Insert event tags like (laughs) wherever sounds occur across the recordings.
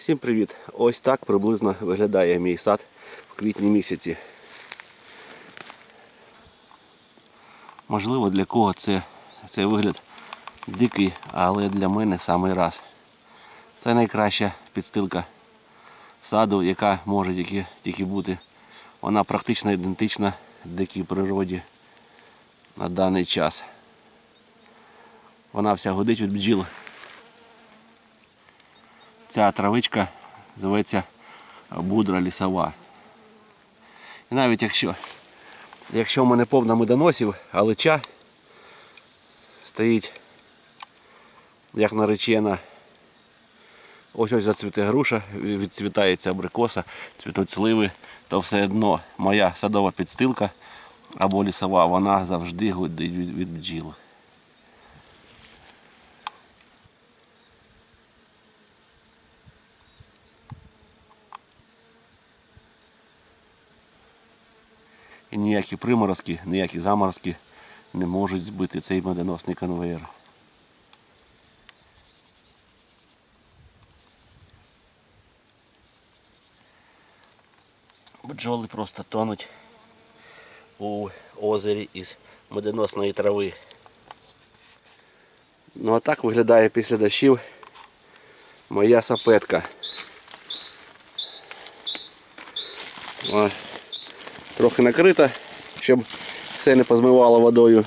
Всім привіт! Ось так приблизно виглядає мій сад в квітні місяці. Можливо, для кого це, цей вигляд дикий, але для мене самий раз. Це найкраща підстилка саду, яка може тільки, тільки бути. Вона практично ідентична дикій природі на даний час. Вона вся годить від бджіл. Ця травичка зветься будра лісова. І навіть якщо, якщо в мене повна медоносів, алича стоїть як наречена. Ось ось зацвіте груша, відцвітається абрикоса, цвітуть сливи, то все одно моя садова підстилка або лісова, вона завжди годить від, від бджіл. Ніякі приморозки, ніякі заморозки не можуть збити цей медоносний конвейер. Бджоли просто тонуть у озері із медоносної трави. Ну а так виглядає після дощів моя сапетка. О, трохи накрита, щоб все не позмивало водою.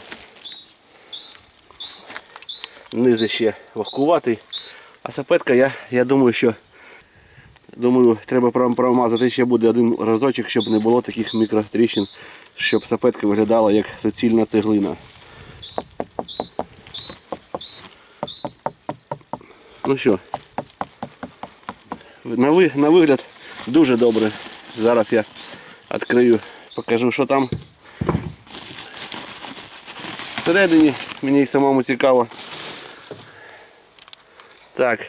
Низ ще вогкуватий. А сапетка, я, я думаю, що думаю, треба промазати ще буде один разочок, щоб не було таких мікротріщин, щоб сапетка виглядала як суцільна цеглина. Ну що, на вигляд дуже добре. Зараз я відкрию, покажу, що там. Всередині мені й самому цікаво. Так,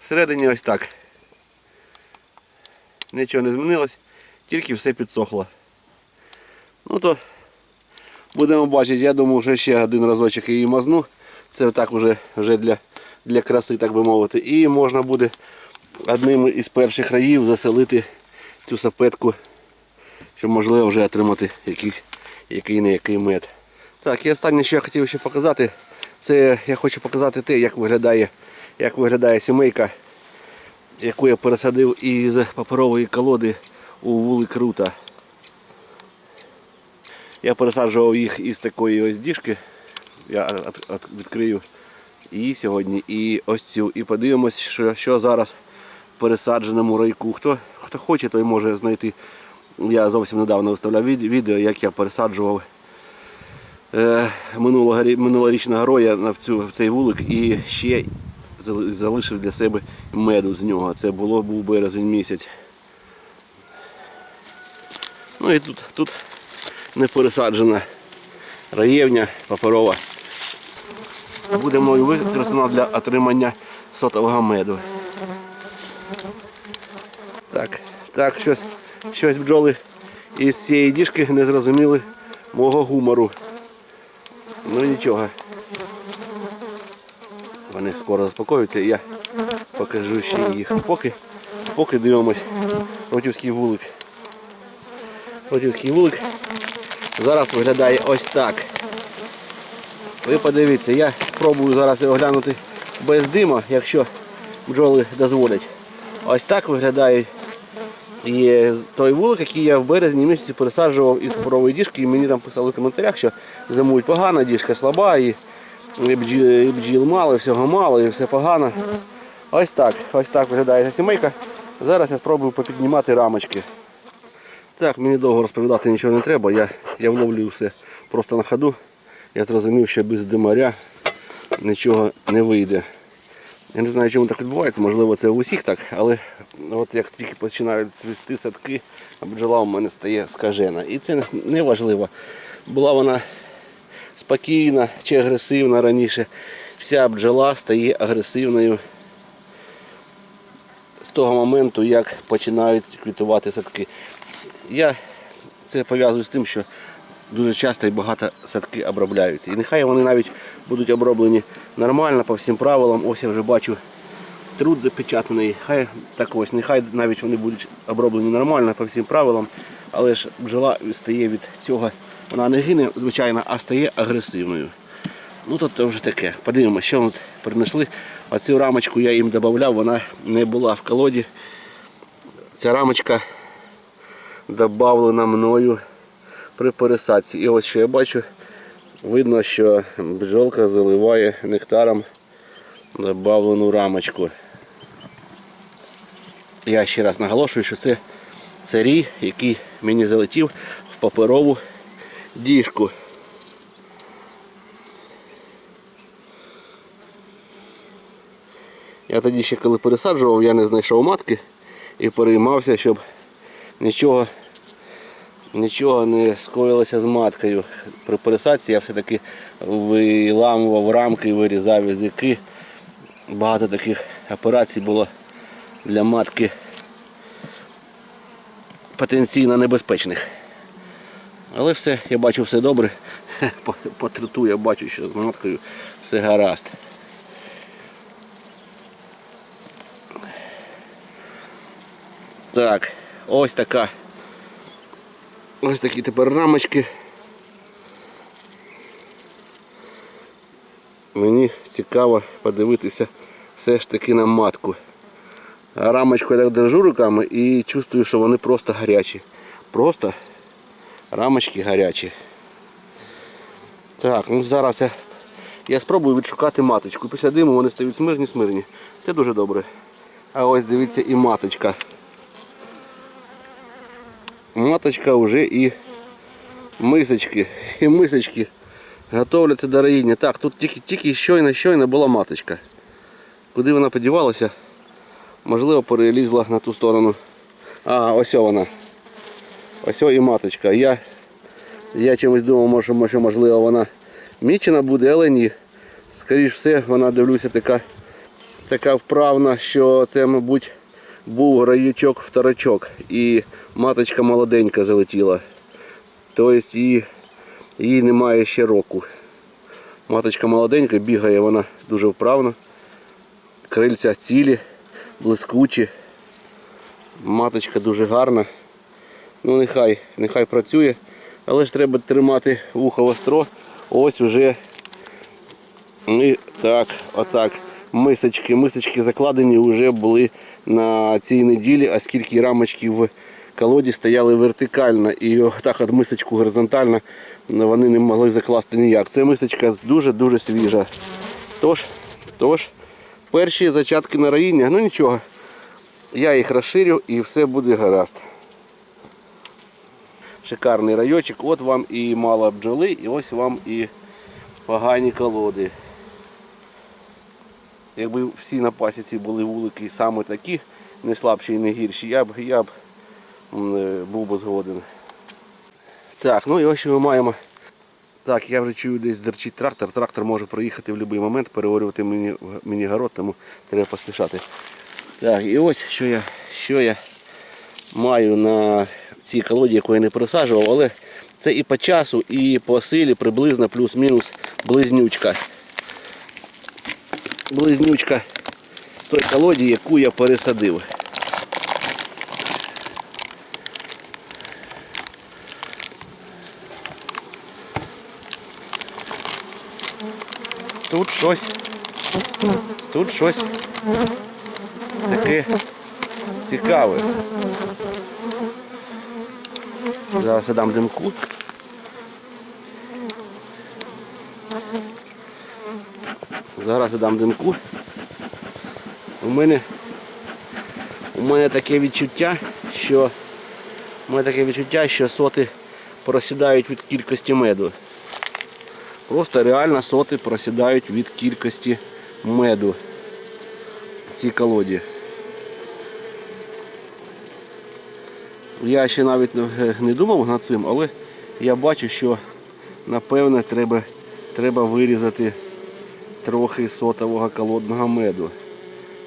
всередині ось так. Нічого не змінилось, тільки все підсохло. Ну то будемо бачити, я думаю, вже ще один разочок її мазну. Це так вже, вже для, для краси, так би мовити. І можна буде одним із перших раїв заселити цю сапетку, щоб можливо вже отримати якийсь який не який мед. Так, і останнє, що я хотів ще показати, це я хочу показати те, як виглядає, як виглядає сімейка, яку я пересадив із паперової колоди у вулик Рута. Я пересаджував їх із такої ось діжки. Я відкрию її сьогодні і ось цю. І подивимось, що, що зараз в пересадженому райку. Хто, хто хоче, той може знайти. Я зовсім недавно виставляв відео, як я пересаджував е, минулорічного роя в, цю, в цей вулик і ще залишив для себе меду з нього. Це було був березень місяць. Ну і тут, тут не пересаджена раєвня паперова. Буде мною використана для отримання сотового меду. Так, так, щось, щось бджоли із цієї діжки не зрозуміли мого гумору. Ну нічого. Вони скоро заспокоюються і я покажу ще їх. Поки, поки дивимось Ротівський вулик. Ротівський вулик зараз виглядає ось так. Ви подивіться, я спробую зараз його глянути без дима, якщо бджоли дозволять. Ось так виглядає і той вулик, який я в березні місяці пересаджував із паперової діжки, і мені там писали в коментарях, що зимують погана, діжка слаба, і бджіл, і бджіл мало, і всього мало, і все погано. Ось так, ось так виглядає ця сімейка. Зараз я спробую попіднімати рамочки. Так, мені довго розповідати нічого не треба, я, я вловлюю все просто на ходу. Я зрозумів, що без димаря нічого не вийде. Я не знаю, чому так відбувається, можливо це у усіх так, але от як тільки починають цвісти садки, бджола у мене стає скажена. І це не важливо. Була вона спокійна чи агресивна раніше. Вся бджола стає агресивною з того моменту, як починають квітувати садки. Я це пов'язую з тим, що дуже часто і багато садки обробляються. І нехай вони навіть будуть оброблені нормально по всім правилам. Ось я вже бачу труд запечатаний. Хай так ось, нехай навіть вони будуть оброблені нормально по всім правилам, але ж бджола стає від цього, вона не гине, звичайно, а стає агресивною. Ну то, то вже таке. Подивимося, що вони принесли. Оцю рамочку я їм додавав, вона не була в колоді. Ця рамочка додавлена мною при пересадці. І ось що я бачу, видно, що бджолка заливає нектаром добавлену рамочку. Я ще раз наголошую, що це, це рій, який мені залетів в паперову діжку. Я тоді ще коли пересаджував, я не знайшов матки і переймався, щоб нічого, нічого не скоїлося з маткою. При пересадці я все-таки виламував рамки, вирізав язики. Багато таких операцій було для матки потенційно небезпечних. Але все, я бачу все добре. (laughs) По, по триту я бачу, що з маткою все гаразд. Так, ось така. Ось такі тепер рамочки. Мені цікаво подивитися все ж таки на матку. Рамочку я так держу руками і чувствую, що вони просто гарячі. Просто рамочки гарячі. Так, ну зараз я, я спробую відшукати маточку. Після диму вони стають смирні смирні. Це дуже добре. А ось дивіться і маточка. Маточка вже і мисочки. І мисочки готовляться до роїння. Так, тут тільки, тільки щойно, щойно була маточка. Куди вона подівалася? Можливо, перелізла на ту сторону. А, ось вона. Ось і маточка. Я, я чимось думав, що можливо вона мічена буде, але ні. Скоріш все, вона дивлюся така, така вправна, що це, мабуть, був раючок вторачок і маточка молоденька залетіла. Тобто її, їй немає ще року. Маточка молоденька, бігає вона дуже вправно. Крильця цілі, блискучі. Маточка дуже гарна. Ну нехай, нехай працює. Але ж треба тримати вухо востро. Ось уже ми так, отак. Мисочки, мисочки закладені вже були на цій неділі, оскільки рамочки в колоді стояли вертикально і отак от мисочку горизонтально вони не могли закласти ніяк. Це мисочка дуже-дуже свіжа. Тож, тож, перші зачатки на роїння, ну нічого, я їх розширю і все буде гаразд. Шикарний райочок, от вам і мало бджоли, і ось вам і погані колоди. Якби всі на пасіці були вулики саме такі, не слабші і не гірші, я б, я б був би згоден. Так, ну і ось що ми маємо. Так, я вже чую десь дерчить трактор. Трактор може проїхати в будь-який момент, переорювати мені, мені город, тому треба поспішати. Так, і ось що я, що я маю на цій колоді, яку я не пересаджував, але це і по часу, і по силі приблизно плюс-мінус близнючка. Близнючка той колоді, яку я пересадив. Тут щось. Тут щось таке цікаве. Зараз я дам димку. Зараз я дам димку. У мене у мене таке відчуття, що у мене таке відчуття, що соти просідають від кількості меду. Просто реально соти просідають від кількості меду в цій колоді. Я ще навіть не- думав над цим, але я бачу, що напевне треба, треба вирізати трохи сотового колодного меду.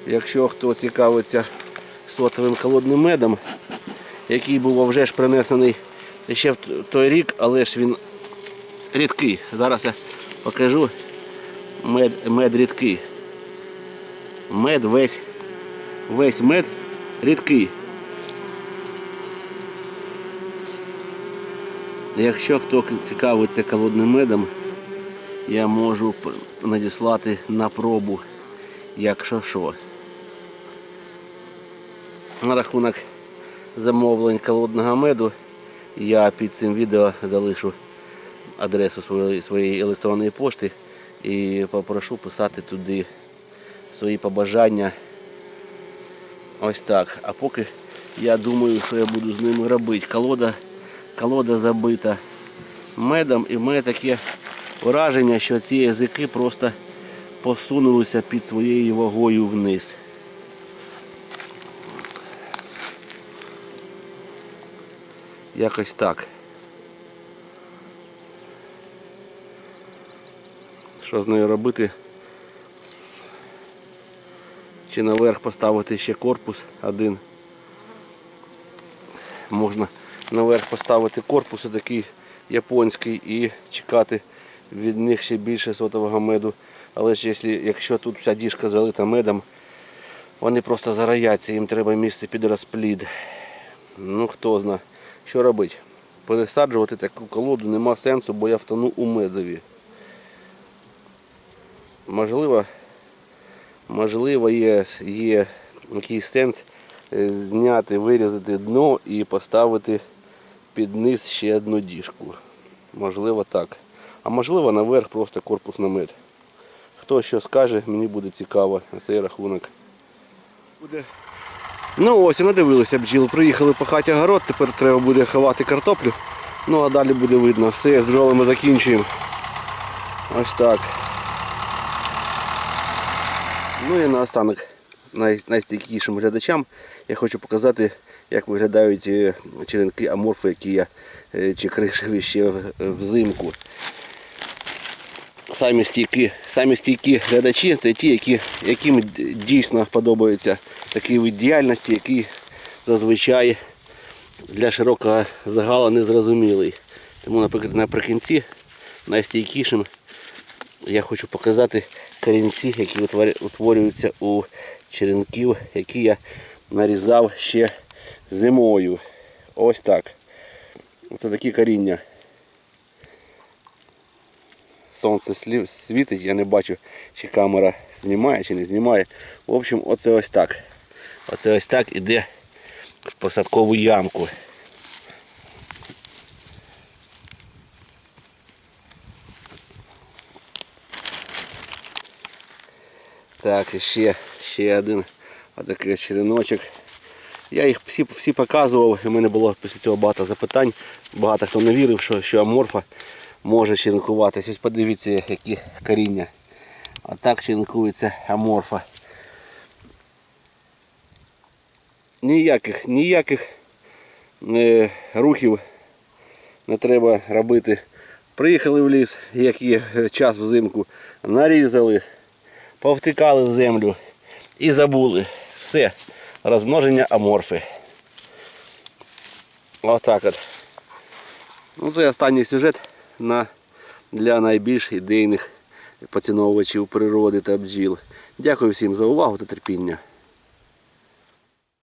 Якщо хто цікавиться сотовим колодним медом, який був вже ж принесений ще в той рік, але ж він рідкий. Зараз я покажу мед, мед рідкий. Мед весь весь мед рідкий. Якщо хто цікавиться колодним медом, я можу надіслати на пробу, якщо що. На рахунок замовлень колодного меду я під цим відео залишу адресу своєї, електронної пошти і попрошу писати туди свої побажання. Ось так. А поки я думаю, що я буду з ними робити. Колода, колода забита медом і в мене таке враження, що ці язики просто посунулися під своєю вагою вниз. Якось так. Що з нею робити? Чи наверх поставити ще корпус один. Можна наверх поставити корпус такий японський і чекати від них ще більше сотового меду. Але ж якщо, тут вся діжка залита медом, вони просто зараяться, їм треба місце під розплід. Ну хто зна, що робити. Пересаджувати таку колоду нема сенсу, бо я втону у медові. Можливо, можливо є, є якийсь сенс е, зняти, вирізати дно і поставити під низ ще одну діжку. Можливо так. А можливо наверх просто корпус намет. Хто що скаже, мені буде цікаво на цей рахунок. Буде. Ну ось і надивилися бджіл. Приїхали пахати огород, тепер треба буде ховати картоплю. Ну а далі буде видно. Все, з бджолами закінчуємо. Ось так. Ну і наостанок най, найстійкішим глядачам я хочу показати, як виглядають е, черенки аморфи, які я е, чи кришеві ще взимку. Самі стійкі, самі стійкі глядачі це ті, які, яким дійсно подобається такий вид діяльності, який зазвичай для широкого загала незрозумілий. Тому, наприкінці найстійкішим я хочу показати корінці, які утворюються у черенків, які я нарізав ще зимою. Ось так. Це такі коріння. Сонце світить, я не бачу, чи камера знімає, чи не знімає. В общем, оце ось так. Оце ось так іде в посадкову ямку. Так, і ще, ще один отакий череночок. Я їх всі, всі показував, і в мене було після цього багато запитань. Багато хто не вірив, що, що аморфа може черенкуватись. Ось подивіться, які коріння. Отак черенкується аморфа. Ніяких, ніяких е, рухів не треба робити. Приїхали в ліс, як є час взимку, нарізали, повтикали в землю і забули. Все. Розмноження аморфи. Отак от. Ну, це останній сюжет на, для найбільш ідейних поціновувачів природи та бджіл. Дякую всім за увагу та терпіння.